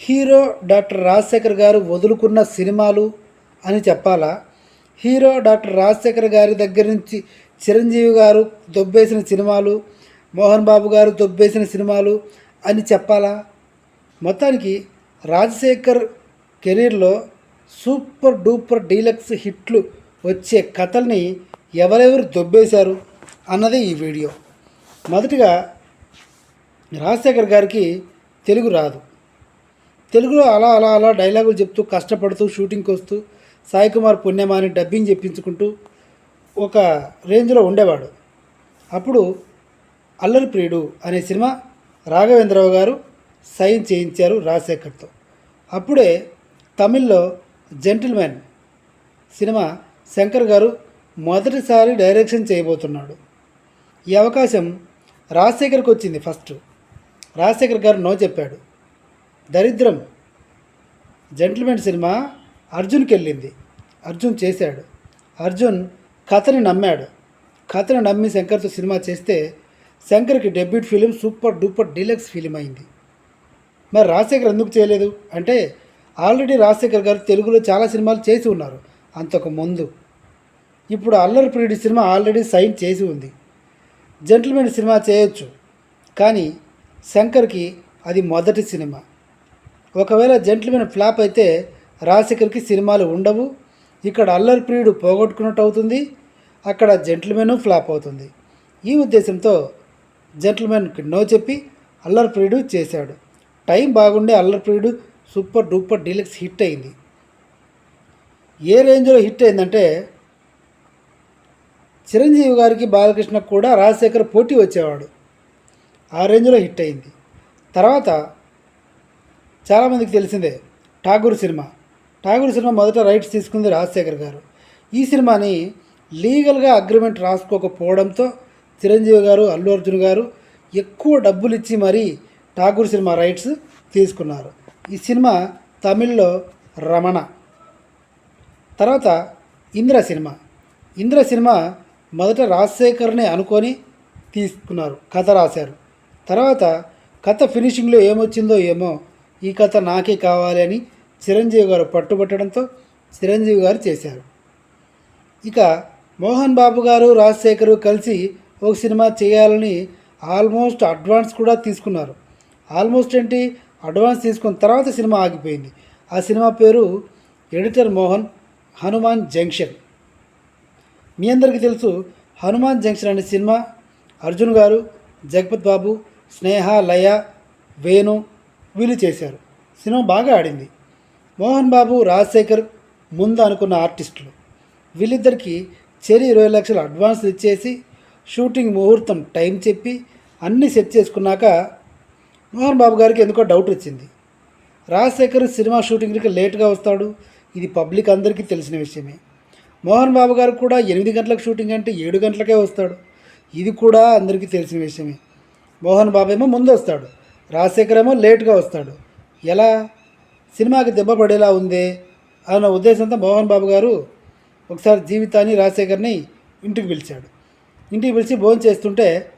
Hero doctor Rajasekhar గారు వదులుకున్న సినిమాలు అని చెప్పాలా? హీరో డాక్టర్ రాజశేఖర్ గారి దగ్గర నుంచి చిరంజీవి గారు దొబ్బేసిన సినిమాలు మోహన్ బాబు గారు దొబ్బేసిన సినిమాలు అని చెప్పాలా? మొత్తానికి రాజశేఖర్ కెరీర్లో సూపర్ డూపర్ డీలక్స్ హిట్లు వచ్చే కథల్ని ఎవరెవరు దొబ్బేశారు అన్నది ఈ వీడియో. మొదటిగా రాజశేఖర్ గారికి తెలుగు రాదు. తెలుగులో అలా అలా అలా డైలాగులు చెప్తూ కష్టపడుతూ షూటింగ్కి వస్తూ సాయి కుమార్ పుణ్యమాని డబ్బింగ్ చెప్పించుకుంటూ ఒక రేంజ్లో ఉండేవాడు. అప్పుడు అల్లరి ప్రియుడు అనే సినిమా రాఘవేంద్రరావు గారు సైన్ చేయించారు రాజశేఖర్తో. అప్పుడే తమిళ్ళో జెంటిల్మెన్ సినిమా శంకర్ గారు మొదటిసారి డైరెక్షన్ చేయబోతున్నాడు. ఈ అవకాశం రాజశేఖర్కి వచ్చింది ఫస్ట్. రాజశేఖర్ గారు నో చెప్పాడు. దరిద్రం. జెంటిల్మెన్ సినిమా అర్జున్కి వెళ్ళింది అర్జున్ చేశాడు. అర్జున్ కథని నమ్మాడు. కథను నమ్మి శంకర్తో సినిమా చేస్తే శంకర్కి debut film super duper deluxe film అయింది. మరి రాజశేఖర్ ఎందుకు చేయలేదు? అంటే ఆల్రెడీ రాజశేఖర్ గారు తెలుగులో చాలా సినిమాలు చేసి ఉన్నారు అంతకు ముందు. ఇప్పుడు అల్లరి ప్రియుడి సినిమా ఆల్రెడీ సైన్ చేసి ఉంది. జెంటిల్మెన్ సినిమా చేయొచ్చు. కానీ శంకర్కి అది మొదటి సినిమా. ఒకవేళ జెంటిల్మెన్ ఫ్లాప్ అయితే రాజశేఖర్కి సినిమాలు ఉండవు. ఇక్కడ అల్లరి ప్రియుడు పోగొట్టుకున్నట్టు అవుతుంది. అక్కడ జెంటిల్మెన్ ఫ్లాప్ అవుతుంది. ఈ ఉద్దేశంతో జెంటిల్మెన్కి నో చెప్పి అల్లరి ప్రియుడు చేశాడు. టైం బాగుండే అల్లరి ప్రియుడు సూపర్ డూపర్ డీలక్స్ హిట్ అయింది. ఏ రేంజ్లో హిట్ అయిందంటే చిరంజీవి గారికి బాలకృష్ణ కూడా రాజశేఖర్ పోటీ వచ్చేవాడు. ఆ రేంజ్లో హిట్ అయింది. తర్వాత చాలామందికి తెలిసిందే ఠాగూర్ సినిమా. ఠాగూర్ సినిమా మొదట రైట్స్ తీసుకుంది రాజశేఖర్ గారు. ఈ సినిమాని లీగల్గా అగ్రిమెంట్ రాసుకోకపోవడంతో చిరంజీవి గారు అల్లు అర్జున్ గారు ఎక్కువ డబ్బులు ఇచ్చి మరీ ఠాగూర్ సినిమా రైట్స్ తీసుకున్నారు. ఈ సినిమా తమిళ్ళో రమణ తర్వాత ఇంద్ర సినిమా. ఇంద్ర సినిమా మొదట రాజశేఖర్ని అనుకొని తీసుకున్నారు కథ రాశారు. తర్వాత కథ ఫినిషింగ్లో ఏమొచ్చిందో ఏమో ఈ కథ నాకే కావాలి అని చిరంజీవి గారు పట్టుబట్టడంతో చిరంజీవి గారు చేశారు. ఇక మోహన్ బాబు గారు రాజశేఖర్ కలిసి ఒక సినిమా చేయాలని ఆల్మోస్ట్ అడ్వాన్స్ కూడా తీసుకున్నారు. ఆల్మోస్ట్ ఏంటి? అడ్వాన్స్ తీసుకున్న తర్వాత సినిమా ఆగిపోయింది. ఆ సినిమా పేరు ఎడిటర్ మోహన్ హనుమాన్ జంక్షన్. మీ అందరికీ తెలుసు హనుమాన్ జంక్షన్ అనే సినిమా. అర్జున్ గారు జగపత్ బాబు స్నేహ లయ వేణు వీలు చేశారు. సినిమా బాగా ఆడింది. మోహన్ బాబు రాజశేఖర్ ముందు అనుకున్న ఆర్టిస్టులు. వీళ్ళిద్దరికీ చెరి ఇరవై లక్షలు అడ్వాన్స్ ఇచ్చేసి షూటింగ్ ముహూర్తం టైం చెప్పి అన్నీ సెట్ చేసుకున్నాక మోహన్ బాబు గారికి ఎందుకో డౌట్ వచ్చింది. రాజశేఖర్ సినిమా షూటింగ్కి లేట్గా వస్తాడు. ఇది పబ్లిక్ అందరికీ తెలిసిన విషయమే. మోహన్ బాబు గారు కూడా ఎనిమిది గంటలకు షూటింగ్ అంటే ఏడు గంటలకే వస్తాడు. ఇది కూడా అందరికీ తెలిసిన విషయమే. మోహన్ బాబు ఏమో ముందు వస్తాడు. రాజశేఖర్ ఏమో లేట్గా వస్తాడు. ఎలా? సినిమాకి దెబ్బ పడేలా ఉంది? అన్న ఉద్దేశంతో మోహన్ బాబు గారు ఒకసారి జీవితాన్ని రాజశేఖర్ని ఇంటికి పిలిచాడు. ఇంటికి పిలిచి భోజనం చేస్తుంటే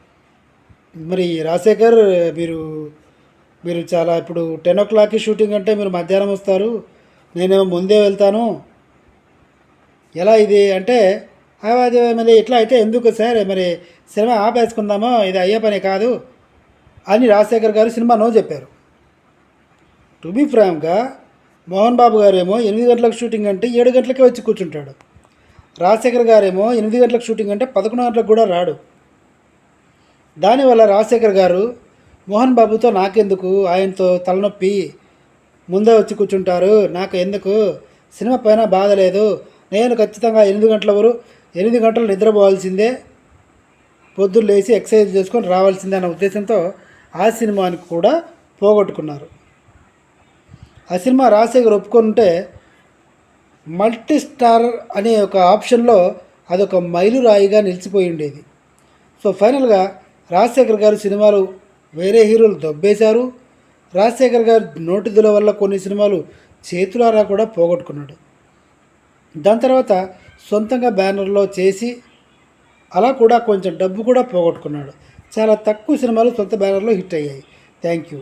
మరి రాజశేఖర్ మీరు మీరు చాలా ఇప్పుడు టెన్ ఓ క్లాక్కి షూటింగ్ అంటే మీరు మధ్యాహ్నం వస్తారు. నేనేమో ముందే వెళ్తాను. ఎలా ఇది? అంటే అది మరి ఇట్లా అయితే ఎందుకు సార్? మరి సినిమా ఆపేసుకుందామో? ఇది అయ్యే పని కాదు. అని రాజశేఖర్ గారు సినిమా నో చెప్పారు. టు బీ ఫ్రాంక్గా మోహన్ బాబు గారేమో ఎనిమిది గంటలకు షూటింగ్ అంటే ఏడు గంటలకే వచ్చి కూర్చుంటాడు. రాజశేఖర్ గారేమో ఎనిమిది గంటలకు షూటింగ్ అంటే పదకొండు గంటలకు కూడా రాడు. దానివల్ల రాజశేఖర్ గారు మోహన్ బాబుతో నాకెందుకు? ఆయనతో తలనొప్పి. ముందే వచ్చి కూర్చుంటారు. నాకు ఎందుకు? సినిమా పైన బాధ లేదు. నేను ఖచ్చితంగా ఎనిమిది గంటల వరకు ఎనిమిది గంటలు నిద్రపోవాల్సిందే. పొద్దున్న లేచి ఎక్సర్సైజ్ చేసుకొని రావాల్సిందే అన్న ఉద్దేశంతో ఆ సినిమాని కూడా పోగొట్టుకున్నారు. ఆ సినిమా రాజశేఖర్ ఒప్పుకుంటే మల్టీ స్టార్ అనే ఒక ఆప్షన్లో అదొక మైలురాయిగా నిలిచిపోయి ఉండేది. సో ఫైనల్గా రాజశేఖర్ గారు సినిమాలు వేరే హీరోలు దొబ్బేశారు. రాజశేఖర్ గారు నోటిదుల వల్ల కొన్ని సినిమాలు చేతులారా కూడా పోగొట్టుకున్నాడు. దాని తర్వాత సొంతంగా బ్యానర్లో చేసి అలా కూడా కొంచెం డబ్బు కూడా పోగొట్టుకున్నాడు. చాలా తక్కువ సినిమాలు సొంత బ్యానర్లో హిట్ అయ్యాయి. Thank you.